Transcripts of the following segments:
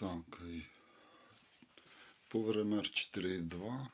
Так, і PowerMR 4.2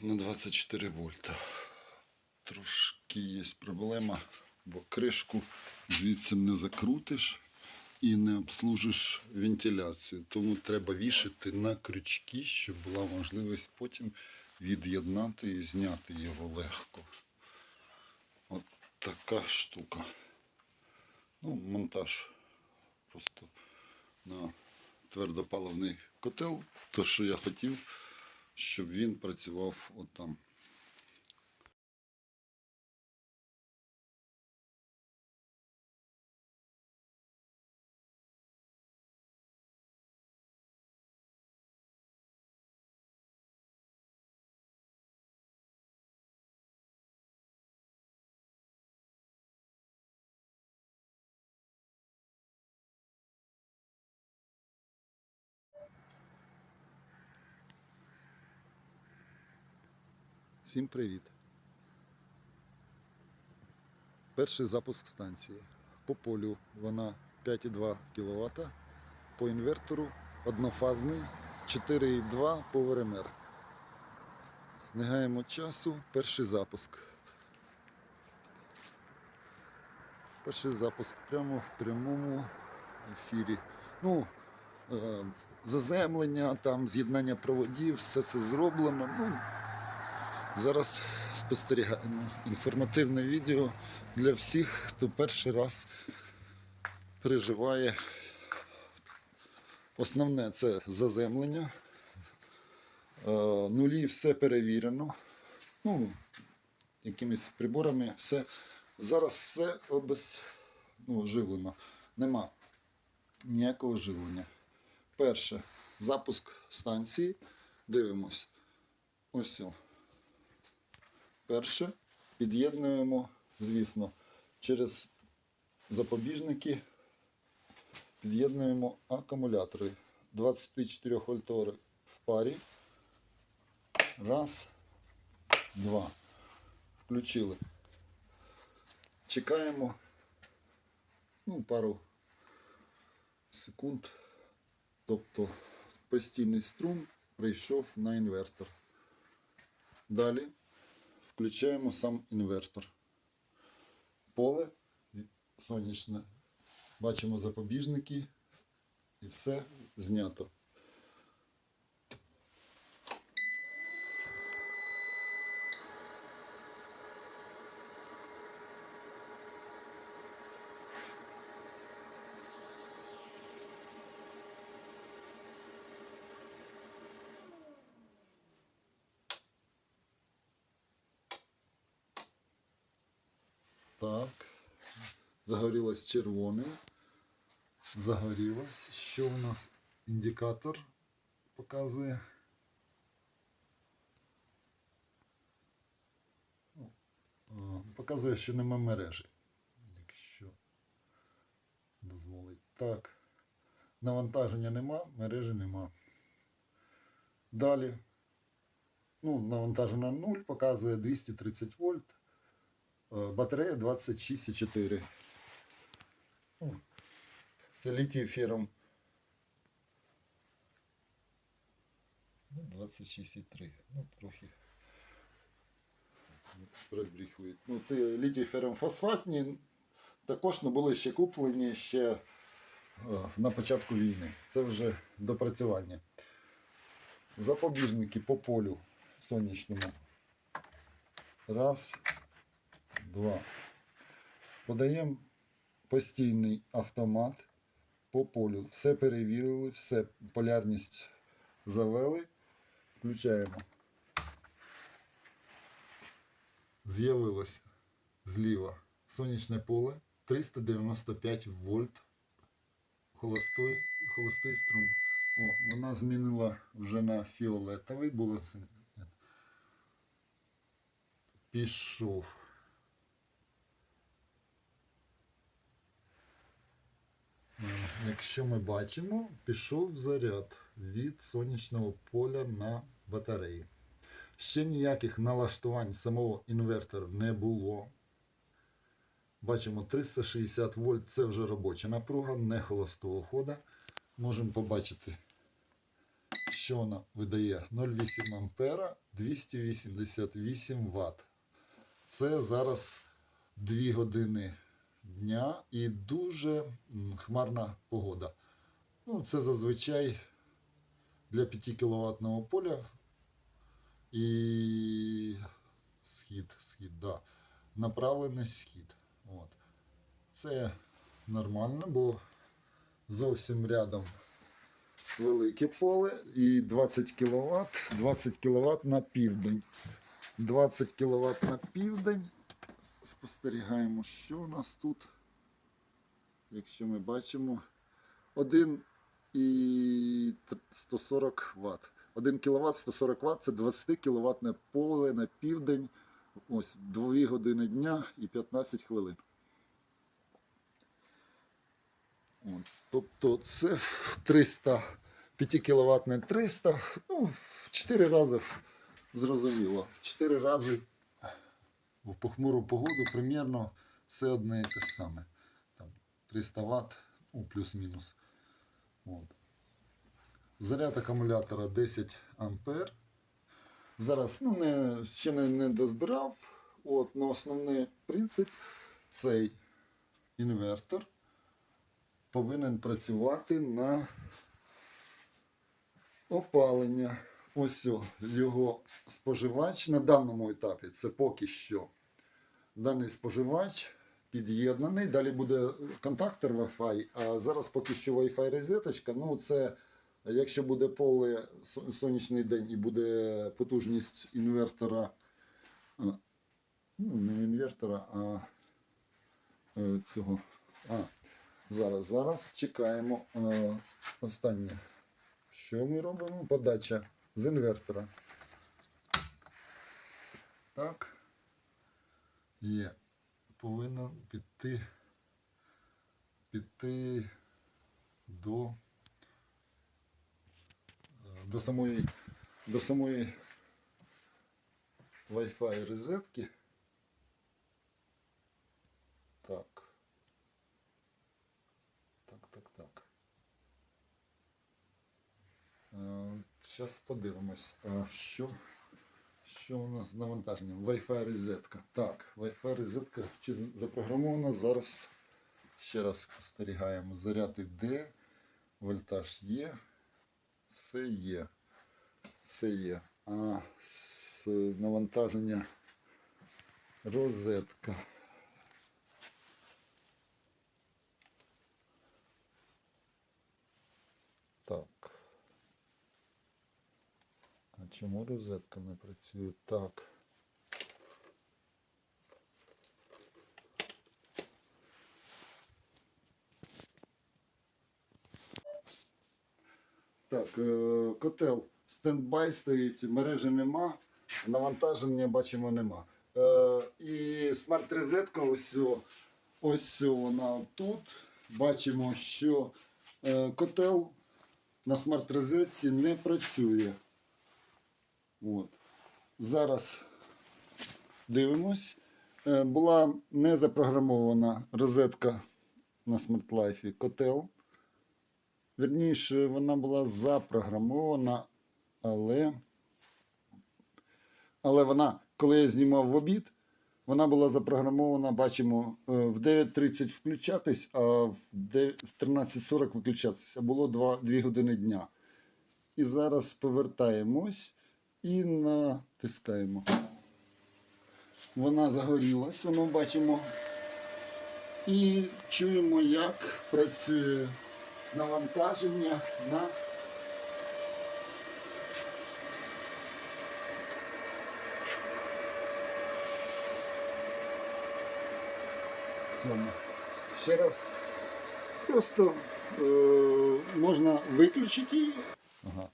на 24 вольта. Трошки є проблема, бо кришку звідси не закрутиш і не обслужиш вентиляцію. Тому треба вішати на крючки, щоб була можливість потім від'єднати і зняти його легко. От така штука. Ну, монтаж просто на твердопаливний котел. То, що я хотів, щоб він працював отам. Всім привіт. Перший запуск станції. По полю вона 5,2 кВт, по інвертору однофазний 4,2 по ВРМР. Не гаємо часу, перший запуск. Перший запуск прямо в прямому ефірі. Ну, е, заземлення, там з'єднання проводів, все це зроблено. Ну, Зараз спостерігаємо інформативне відео для всіх, хто перший раз переживає. Основне це заземлення. Е, Нулі все перевірено. Ну, якимись приборами все. Зараз все обез... ну, живлено. Нема ніякого живлення. Перше, запуск станції. Дивимось. Ось. Перше під'єднуємо, звісно, через запобіжники під'єднуємо акумулятори 24 вольтові в парі. Раз, два. Включили. Чекаємо ну, пару секунд. Тобто постійний струм прийшов на інвертор. Далі включаємо сам інвертор. Поле сонячне. Бачимо запобіжники і все знято. Так. Загорілось червоне. Загорілось. Що у нас індикатор показує? Ну, Показує, що нема мережі. Якщо дозволить. Так. Навантаження нема, мережі нема. Далі. Ну, навантаження 0 показує 230 вольт. Е, Батарея 26,4. Ну, Це літій фером. Ну, 26,3. Ну, трохи прибріхують. Ну, це літій фером фосфатні. Також не були ще куплені ще е, на початку війни. Це вже допрацювання. Запобіжники по полю сонячному. Раз два. Подаємо постійний автомат по полю. Все перевірили, все, полярність завели. Включаємо. З'явилося зліва сонячне поле 395 вольт. Холостой, холостий струм. О, вона змінила вже на фіолетовий, було пішов. Якщо ми бачимо, пішов заряд від сонячного поля на батареї. Ще ніяких налаштувань самого інвертора не було. Бачимо 360 вольт, це вже робоча напруга, не холостого хода. Можемо побачити, що вона видає 0,8 ампера, 288 Вт. Це зараз 2 години дня і дуже хмарна погода. Ну, це зазвичай для 5 кВт поля і схід, схід, да. направлений схід. От. Це нормально, бо зовсім рядом велике поле і 20 кВт, 20 кВт на південь. 20 кВт на південь. Спостерігаємо, що у нас тут. Якщо ми бачимо 1 140 Вт. 1 кВт 140 Вт це 20 кВт поле на південь. Ось 2 години дня і 15 хвилин. От, тобто це 300, 5 кВт не 300, ну, в 4 рази зрозуміло. В 4 рази в похмуру погоду примірно все одне і те ж саме. Там 300 Вт, ну, плюс-мінус. Заряд акумулятора 10 ампер. Зараз ну, не, ще не, не дозбирав. От, но основний принцип цей інвертор повинен працювати на опалення. Ось його споживач на даному етапі це поки що. Даний споживач під'єднаний. Далі буде контактор Wi-Fi, а зараз поки що Wi-Fi розеточка. Ну, це якщо буде поле сонячний день і буде потужність інвертора, ну, не інвертора, а е, цього. А, зараз, зараз чекаємо. е, Останнє. Що ми робимо? Подача з інвертора. Так. Є. Повинен піти, піти до, е, до самої, до самої Wi-Fi розетки. Так. Так, так, так. Зараз подивимось, а що, що у нас з навантаженням. Wi-Fi розетка. Так, Wi-Fi розетка чи запрограмована. Зараз ще раз спостерігаємо. Заряд іде, вольтаж є, все є. Все є. А навантаження розетка. Так. А чому розетка не працює так? Так, е, котел стендбай стоїть, мережі нема, навантаження бачимо нема. Е, І смарт-розетка ось, ось вона тут. Бачимо, що е, котел на смарт-розетці не працює. От. Зараз дивимось. Е, Була не запрограмована розетка на смарт-лайфі котел. Вірніше, вона була запрограмована, але, але вона, коли я знімав в обід, вона була запрограмована, бачимо, е, в 9.30 включатись, а в 13.40 виключатись. Було 2, 2 години дня. І зараз повертаємось і натискаємо. Вона загорілась, воно бачимо. І чуємо, як працює навантаження на цьому. Ще раз. Просто е, можна виключити її. Ага.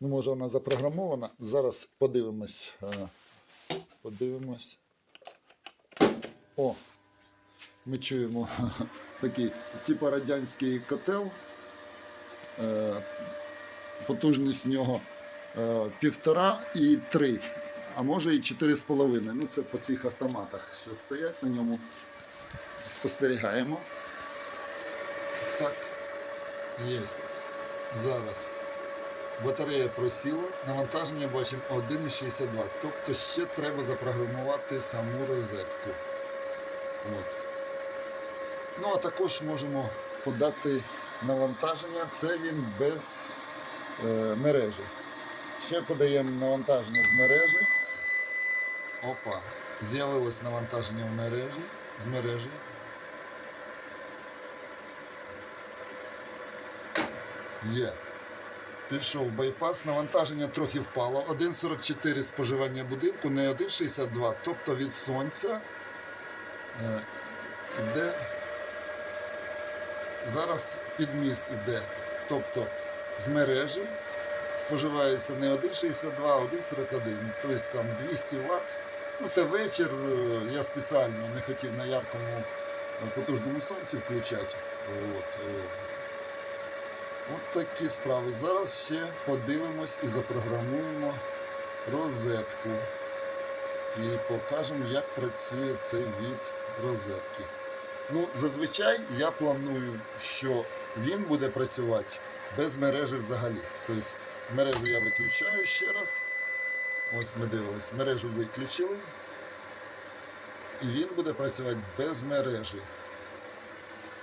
Ну, може вона запрограмована. Зараз подивимось. е, Подивимось. О! Ми чуємо такий типу радянський котел. Е, Потужність в нього е, півтора і три, а може і чотири з половиною. Ну це по цих автоматах, що стоять на ньому. спостерігаємо. Так, є. Зараз. Батарея просіла, навантаження бачимо 1,62. Тобто ще треба запрограмувати саму розетку. От. Ну, а також можемо подати навантаження. Це він без е, мережі. Ще подаємо навантаження з мережі. Опа. З'явилось навантаження в мережі. З мережі. Є. Пішов байпас, навантаження трохи впало. 1,44 споживання будинку, не 1,62. Тобто від сонця е, йде. Зараз підміс іде. Тобто з мережі споживається не 1,62, а 1,41. Тобто там 200 Вт. Ну це вечір. е, Я спеціально не хотів на яркому е, потужному сонці включати. От, е, От такі справи. Зараз ще подивимось і запрограмуємо розетку. І покажемо, як працює цей від розетки. Ну, зазвичай я планую, що він буде працювати без мережі взагалі. Тобто мережу я виключаю ще раз. Ось ми дивимося, мережу виключили. І він буде працювати без мережі.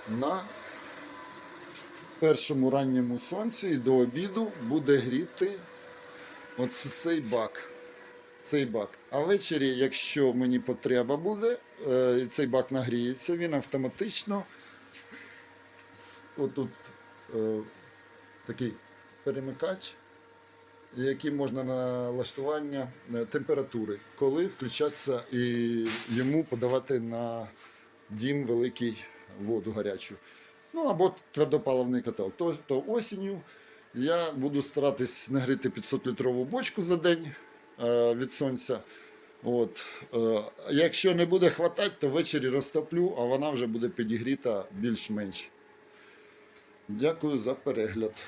На першому ранньому сонці і до обіду буде гріти оце цей бак. Цей бак. А ввечері, якщо мені потреба буде, е, цей бак нагріється, він автоматично отут е, такий перемикач, який можна налаштування е, температури, коли включатися і йому подавати на дім великий воду гарячу. Ну або твердопаливний котел. То, то осінню я буду старатись нагріти 500-літрову бочку за день е, від сонця. От. Е, якщо не буде хватати, то ввечері розтоплю, а вона вже буде підігріта більш-менш. Дякую за перегляд.